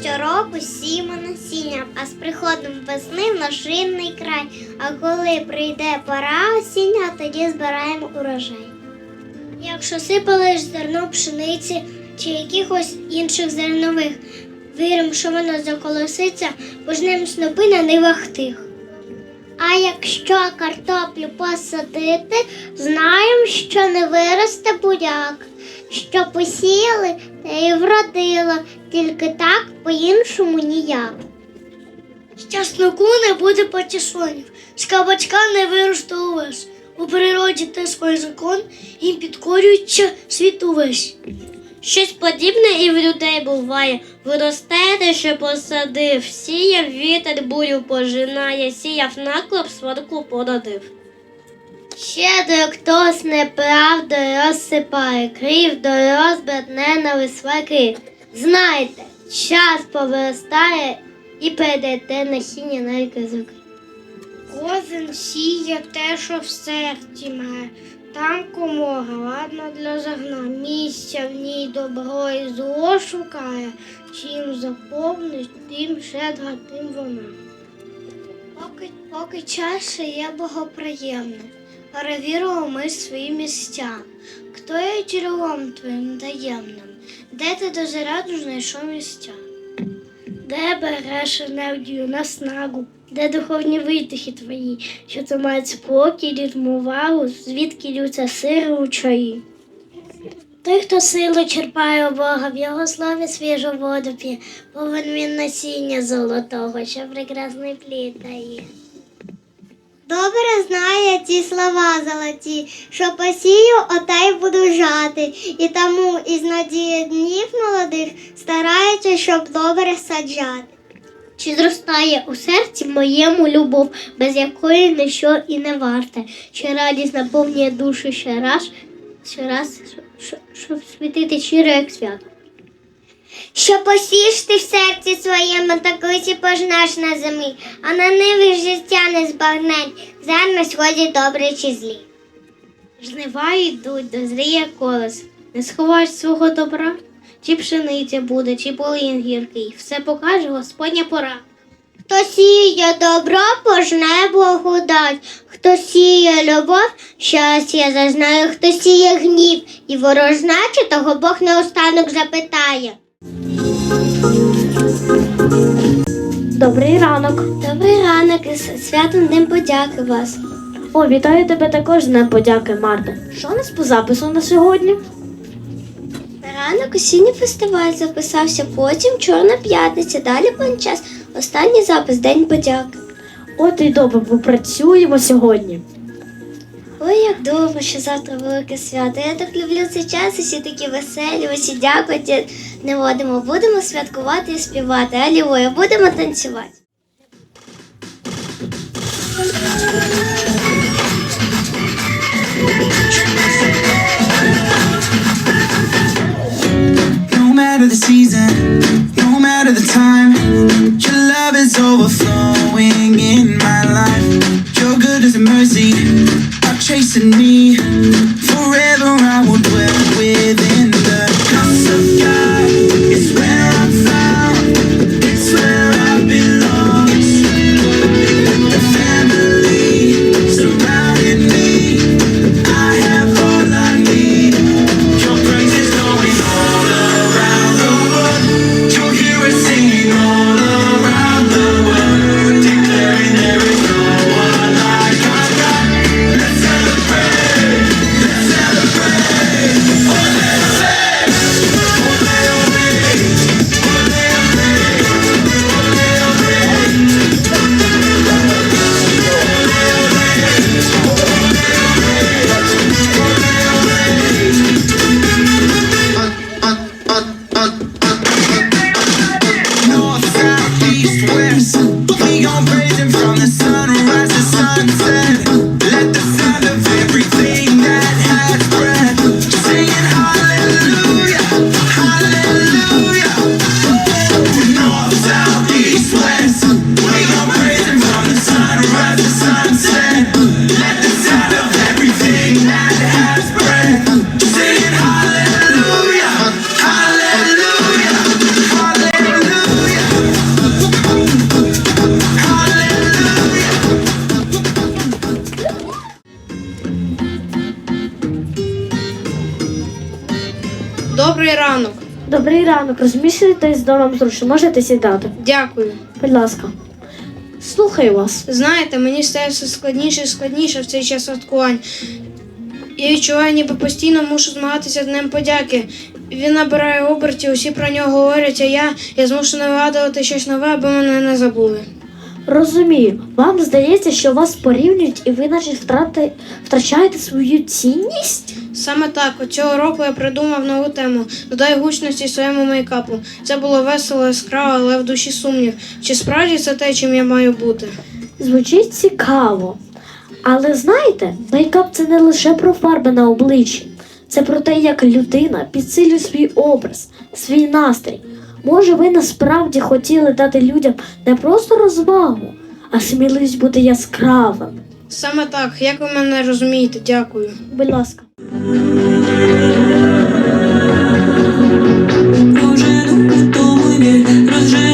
щороку сіємо насіння, а з приходом весни в наш рідний край. А коли прийде пора осіння, тоді збираємо урожай. Якщо сипали зерно пшениці чи якихось інших зернових, віримо, що воно заколоситься, пожнемо снопи на нивах тих. А якщо картоплю посадити, знаємо, що не виросте буряк, що посіяли та й вродило, тільки так по-іншому ніяк. З часнику не буде потішонів, з кабачка не виросте увесь. У природі те свій закон, їм підкорюється світ увесь. Щось подібне і в людей буває. Виростете, що посадив, сіяв вітер бурю пожинає, сіяв наклеп, сварку породив. Щедро хтось неправдою розсипає, крів до розбрат ненависть сваки. Знайте, час повиростає і перейдете насіння на казок. Кожен сіє те, що в серці має. Там комога, ладно для загна, місця в ній добро і зло шукає, чим заповнить, тим щедра, тим вона. Поки, поки час є богоприємним, перевіримо ми свої місця. Хто є джерелом твоїм таємним? Де ти до заряду знайшов місця? Де береш енергію, наснагу, де духовні витихи твої, що тримають спокій, ритмувагу, звідки лються сили у чаї? Той, хто силу черпає у Бога, в його слові свіжу воду п'є, повен він насіння золотого, що прекрасний плід дає. Добре знає ті слова золоті, що посію, ота й буду жати, і тому із надії днів молодих старається, щоб добре саджати. Чи зростає у серці моєму любов, без якої ніщо і не варте, чи радість наповнює душу ще раз, ще раз, щоб світити щиро, як свято. Що посієш ти в серці своєму, так такої пожнеш на землі, а на ниві життя не збагнень, зерна сходять добре чи злі. Жнива йдуть, дозріє колес, не сховаєш свого добра, чи пшениця буде, чи полин гіркий, все покаже Господня пора. Хто сіє добро, пожне благодать, хто сіє любов, щастя зазнає, хто сіє гнів і ворожнече, того Бог неостанок запитає. Добрий ранок. Добрий ранок і з святом Днем подяки вас. О, вітаю тебе також з Днем подяки, Марта. Що у нас по запису на сьогодні? Ранок осінній фестиваль записався, потім Чорна п'ятниця, далі планчас. Останній запис День подяки. От і добре, попрацюємо сьогодні. Ой, як добре, що завтра велике свято. Я так люблю цей час, усі такі веселі, усі дякувати не водимо. Будемо святкувати і співати. Алілуя, будемо танцювати. No matter the season, no matter the time, your love is overflowing in my life. Your goodness and mercy are chasing me. Forever I will dwell within розміщуйтесь до вам зручно, можете сідати. Дякую. Будь ласка. Слухаю вас. Знаєте, мені стає все складніше і складніше в цей час святкувань. Я відчуваю, ніби постійно мушу змагатися з Днем подяки. Він набирає обертів, усі про нього говорять, а я, я змушена вигадувати щось нове, аби мене не забули. Розумію, вам здається, що вас порівнюють і ви наче втрати... втрачаєте свою цінність? Саме так, цього року я придумав нову тему додай гучності своєму мейкапу. Це було весело, яскраво, але в душі сумнів. Чи справді це те, чим я маю бути? Звучить цікаво. Але знаєте, мейкап це не лише про фарби на обличчі, це про те, як людина підсилює свій образ, свій настрій. Може, ви насправді хотіли дати людям не просто розвагу, а сміливість бути яскравим. Саме так, як ви мене розумієте, дякую. Будь ласка. Прожену автомобіль, розжену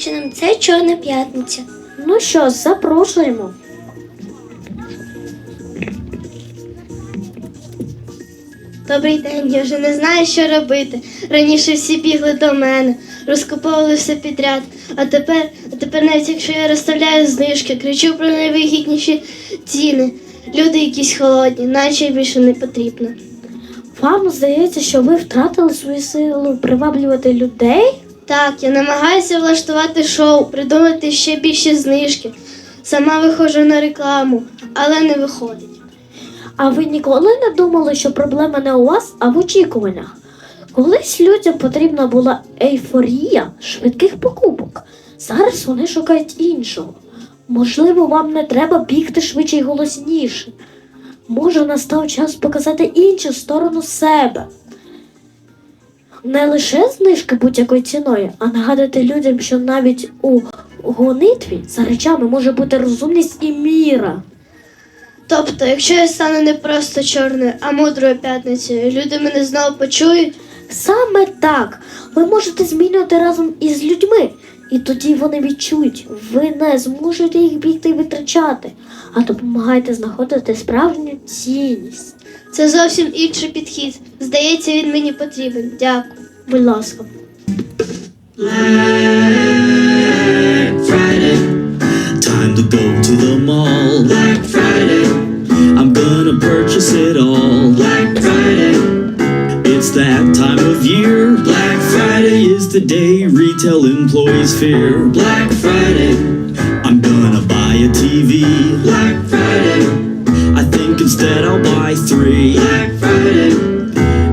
засмученим. Це Чорна п'ятниця. Ну що, запрошуємо. Добрий день, я вже не знаю, що робити. Раніше всі бігли до мене, розкуповували все підряд. А тепер, а тепер навіть якщо я розставляю знижки, кричу про найвигідніші ціни. Люди якісь холодні, наче більше не потрібно. Вам здається, що ви втратили свою силу приваблювати людей? Так, я намагаюся влаштувати шоу, придумати ще більші знижки. Сама виходжу на рекламу, але не виходить. А ви ніколи не думали, що проблема не у вас, а в очікуваннях? Колись людям потрібна була ейфорія швидких покупок. Зараз вони шукають іншого. Можливо, вам не треба бігти швидше й голосніше. Може, настав час показати іншу сторону себе. Не лише знижки будь-якою ціною, а нагадати людям, що навіть у гонитві за речами може бути розумність і міра. Тобто, якщо я стану не просто чорною, а мудрою п'ятницею, люди мене знову почують. Саме так ви можете змінювати разом із людьми, І тоді вони відчують, ви не зможете їх бігти витрачати, а допомагаєте знаходити справжню цінність. Це зовсім інший підхід. Здається, він мені потрібен. Дякую. Будь ласка. Time to go to the mall. Black Friday. I'm gonna purchase it all. Black Friday. It's that time of year. Black Friday is the day retail employees fear. Black Friday. I'm gonna buy a TV. Black Friday. I think instead I'll three. Black Friday.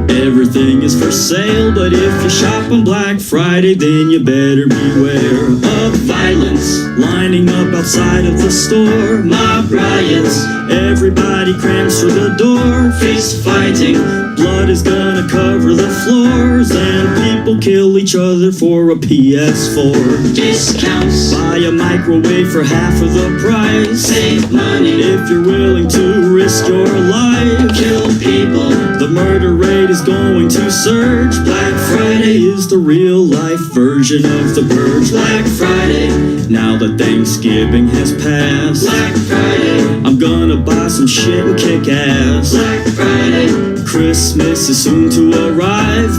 Everything is for sale, but if you shop on Black Friday, then you better beware of violence lining up outside of the store. Mob riots, everybody crams through the door. Fist fighting, blood is gonna cover the floors, and people kill each other for a PS4. Discounts, buy a microwave for half of the price. Save money if you're willing to risk your life. Kill people, the murder rate is going to surge. Black Friday is the real life version of the purge. Black Friday, now that Thanksgiving has passed. Black Friday, I'm gonna buy some shit and kick ass. Black Friday, Christmas is soon to arrive.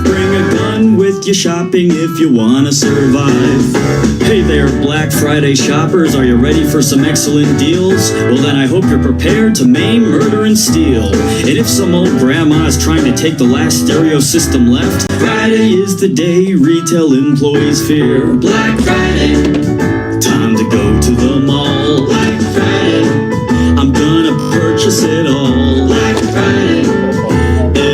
With you shopping if you wanna survive. Hey there, Black Friday shoppers, are you ready for some excellent deals? Well, then I hope you're prepared to maim, murder, and steal. And if some old grandma is trying to take the last stereo system left, Friday is the day retail employees fear. Black Friday, time to go to the mall. Black Friday, I'm gonna purchase it all. Black Friday.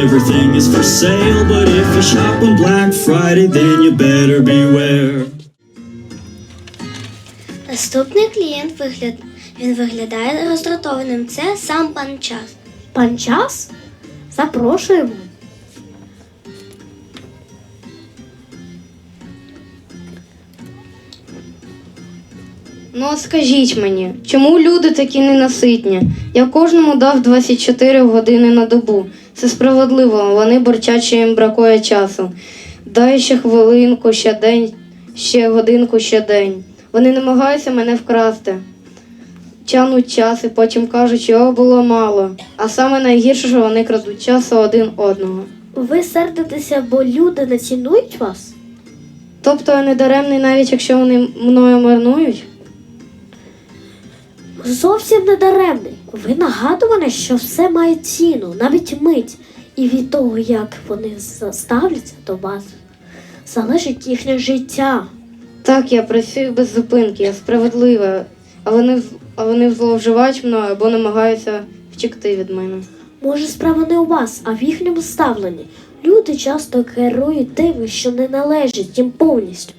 Everything is for sale, but if you shop on Black Friday, then you better beware. Наступний клієнт вигляд... він виглядає роздратованим. Це сам пан час. Пан час? Запрошуємо. Ну от скажіть мені, чому люди такі ненаситні? Я кожному дав 24 години на добу. Це справедливо, вони борчать, що їм бракує часу. Дай ще хвилинку, ще день, ще годинку, ще день. Вони намагаються мене вкрасти. Тянуть час і потім кажуть, що його було мало. А саме найгірше, що вони крадуть часу один одного. Ви сердитеся, бо люди не цінують вас? Тобто я не даремний, навіть якщо вони мною марнують. Зовсім не даремний. Ви нагадували, що все має ціну, навіть мить. І від того, як вони ставляться до вас, залежить їхнє життя. Так, я працюю без зупинки, я справедлива, а вони, а вони зловживають мною або намагаються втекти від мене. Може, справа не у вас, а в їхньому ставленні. Люди часто керують тим, що не належить їм повністю.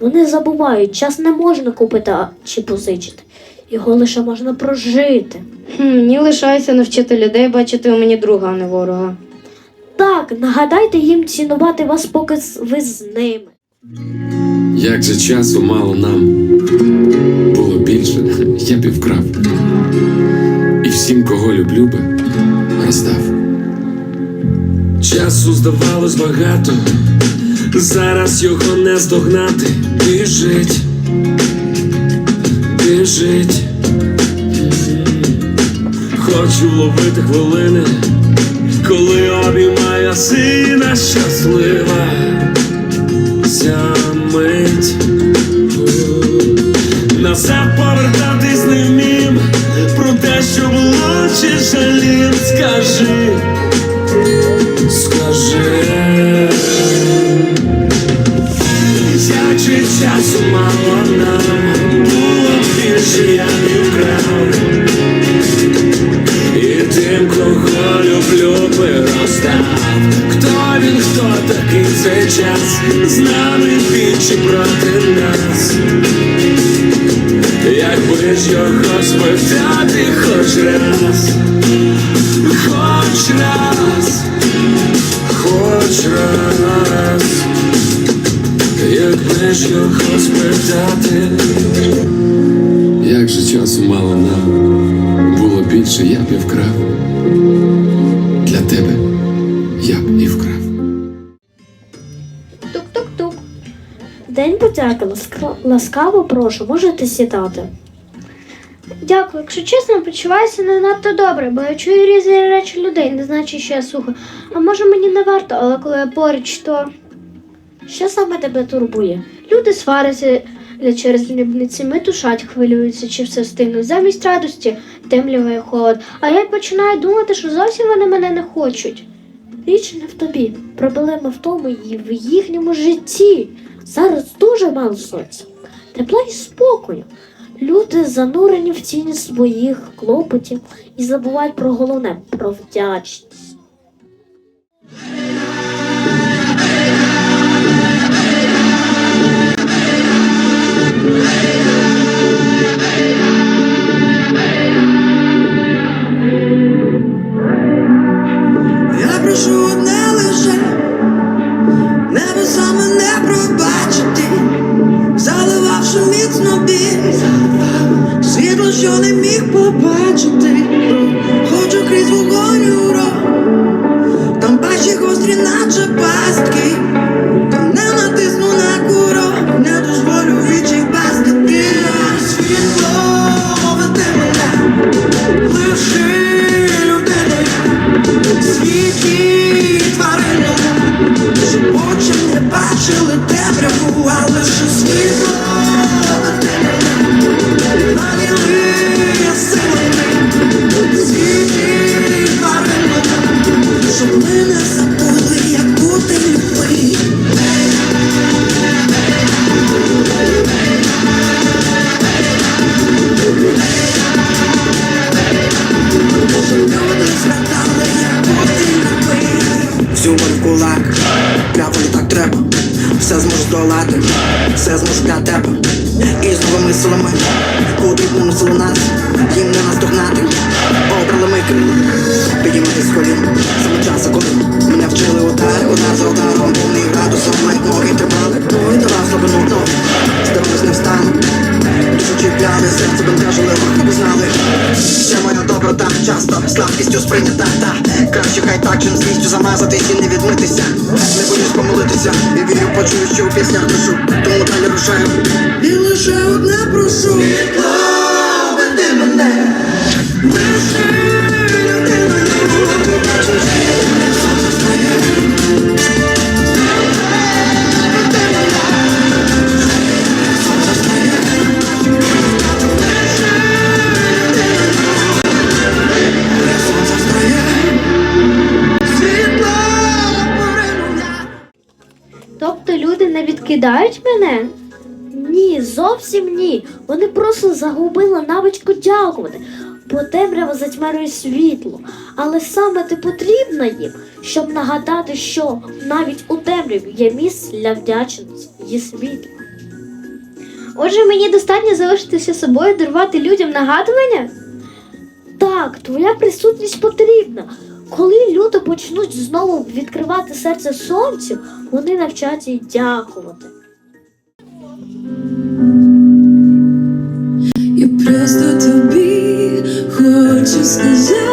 Вони забувають, час не можна купити чи позичити. Його лише можна прожити. Хм, мені лишається навчити людей бачити у мені друга, а не ворога. Так, нагадайте їм цінувати вас, поки ви з ними. Як же часу мало нам було більше, я б і вкрав. І всім, кого люблю би, роздав. Часу здавалось багато, зараз його не здогнати. Біжить, біжить. Хочу ловити хвилини, коли обіймає сина щаслива ця мить. Назад повертатись не вмім Про те, що було чи жалім Скажи, скажи би Хто він, хто такий цей час? З нами більше проти нас. Якби ж його спитати хоч раз? Хоч раз Хоч раз. Якби ж його спитати? Як же часу мало нам? Було більше, я б і вкрав. Для тебе я б і вкрав. Тук-тук-тук. День подяки, ласка- ласкаво прошу, можете сідати. Дякую. Якщо чесно, почуваюся не надто добре, бо я чую різні речі людей, не значить, що я слухаю. А може мені не варто, але коли я поруч, то Що саме тебе турбує? люди сваряться через дрібниці, метушать, хвилюються, чи все встигнуть. Замість радості темрява і холод. А я починаю думати, що зовсім вони мене не хочуть. Річ не в тобі. Проблема в тому і в їхньому житті. Зараз дуже мало сонця. Тепла і спокою. Люди занурені в тіні своїх клопотів і забувають про головне про вдячність. Що не міг побачити, Волю в кулак, для волі так треба. Все зможу здолати, все зможу для просто загубили навичку дякувати, бо темрява затьмарює світло. Але саме ти потрібна їм, щоб нагадати, що навіть у темряві є місце для вдячності і світла. Отже, мені достатньо залишитися собою, дарувати людям нагадування? Так, твоя присутність потрібна. Коли люди почнуть знову відкривати серце сонцю, вони навчаться й дякувати. Просто тобі хочу сказати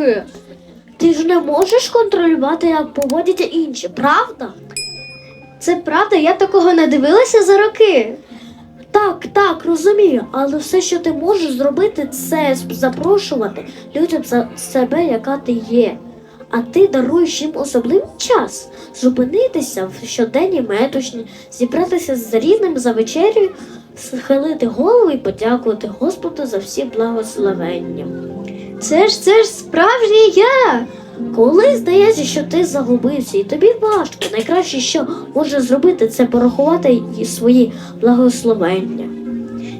дякую. Ти ж не можеш контролювати, як поводяться інші, правда? Це правда, я такого не дивилася за роки. Так, так, розумію, але все, що ти можеш зробити, це запрошувати людям за себе, яка ти є. А ти даруєш їм особливий час зупинитися в щоденній метушні, зібратися з рідним за вечерю, схилити голову і подякувати Господу за всі благословення. Це ж це ж справжній я. Коли здається, що ти загубився і тобі важко, найкраще, що може зробити, це порахувати свої благословення.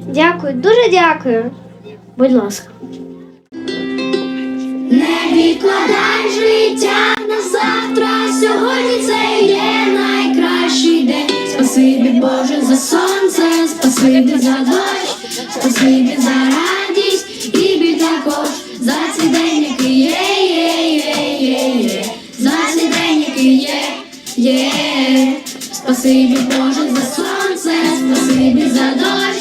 Дякую, дуже дякую. Будь ласка. Не відкладай життя на завтра. Сьогодні це є. Спасибі Боже за сонце, спасибі за дощ, спасибі за радість і біль також за цей день, є, є, є, є, є. За цей день, є, є. Спасибі Боже за сонце, спасибі за дощ,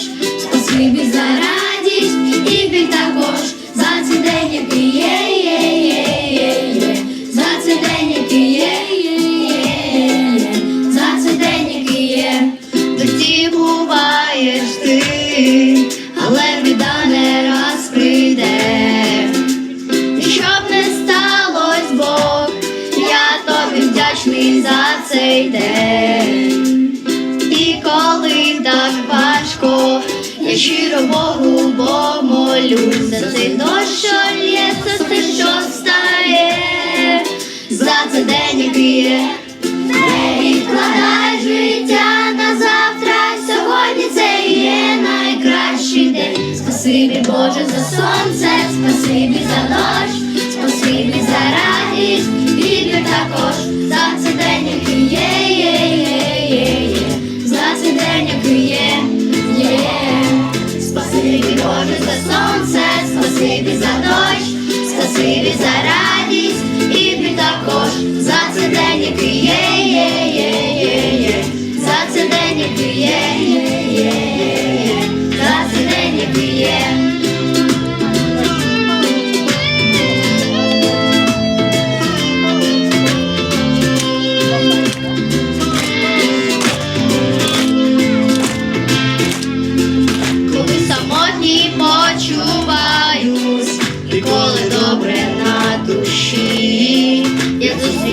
день. І коли так важко, я щиро Богу Бо молю за цей дощ, що лє, за те, що встає, за цей день, який є. Відкладай життя на завтра, сьогодні це є найкращий день. Спасибі Боже за сонце, спасибі за дощ, спасибі за радість, і також Спасибі за дощ, спасибі за радість, і вітер також за цей день, який є, є, є, є, є. За цей день, який є, є, є, є. За цей день, який є.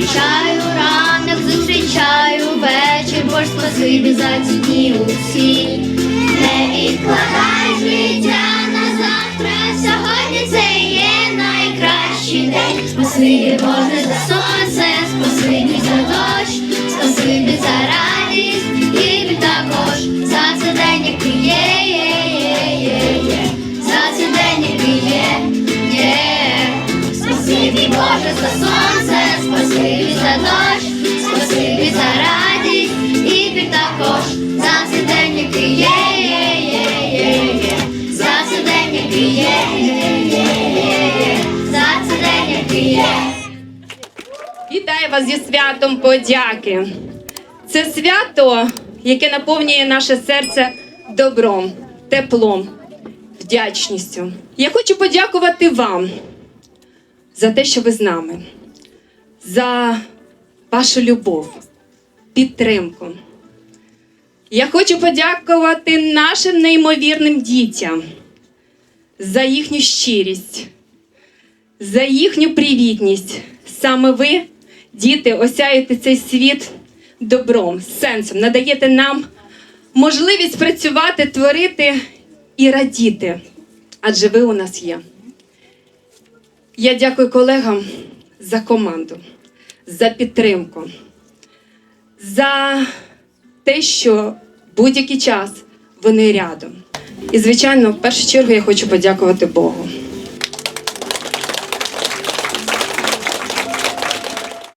Зустрічаю ранок, зустрічаю вечір, бо спасибі за ці дні усі. Не відкладай життя на завтра, сьогодні це є найкращий день. Спасибі Боже за сонце, спасибі за дощ, спасибі за радість, і біль також за цей день, який є, є, є, є, є. За цей день, який є. Спасибі Боже за сонце, спасибі за дощ, спасибі за радість, і біль також за цей день, який є, є, є, є, є. За цей день, який є, є, є, є, є. За цей день, який є. Вітаю вас зі святом подяки. Це свято, яке наповнює наше серце добром, теплом, вдячністю. Я хочу подякувати вам за те, що ви з нами, за вашу любов, підтримку. Я хочу подякувати нашим неймовірним дітям за їхню щирість, за їхню привітність. Саме ви, діти, осяєте цей світ добром, сенсом, надаєте нам можливість працювати, творити і радіти. Адже ви у нас є. Я дякую колегам за команду, за підтримку, за те, що будь-який час вони рядом. І, звичайно, в першу чергу я хочу подякувати Богу.